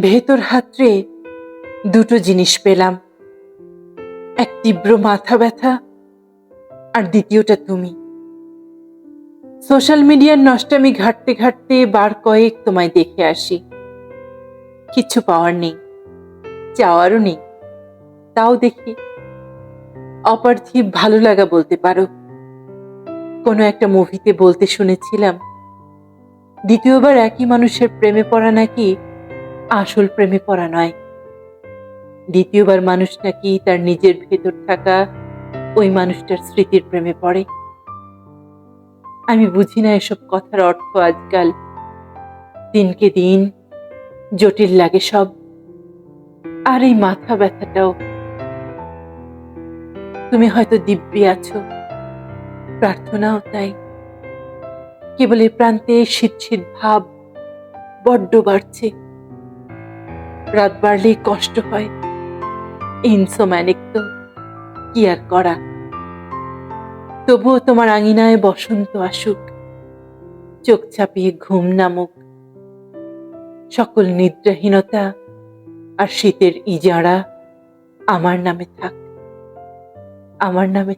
ভেতর হাতরে দুটো জিনিস পেলাম। এক তীব্র মাথা ব্যথা আর দ্বিতীয়টা তুমি। সোশ্যাল মিডিয়ার নষ্টামি ঘাটতে ঘাটতে বার কয়েক তোমায় দেখে আসি। কিচ্ছু পাওয়ার নেই, চাওয়ারও নেই। তাও দেখি অপার্থিব ভালো লাগা বলতে পারো। কোনো একটা মুভিতে বলতে শুনেছিলাম, দ্বিতীয়বার একই মানুষের প্রেমে পড়া নাকি আসল প্রেমে পড়া নয়। দ্বিতীয়বার মানুষ নাকি তার নিজের ভেতর থাকা ওই মানুষটার স্মৃতির প্রেমে পড়ে। আমি বুঝি না এসব কথার অর্থ আজকাল। দিনকে দিন জটিল লাগে সব। আর এই মাথা ব্যথাটাও। তুমি হয়তো দিব্যি আছো। প্রার্থনাও তাই। কেবল এ প্রান্তে শীত শীত ভাব বড্ড বাড়ছে। রাত বাড়লেই কষ্ট হয়। ইনসোম্যানিক তো, কি আর করা? তবুও তোমার আঙিনায় বসন্ত আসুক, চোখ চাপিয়ে ঘুম নামুক। সকল নিদ্রাহীনতা আর শীতের ইজারা আমার নামে থাক, আমার নামে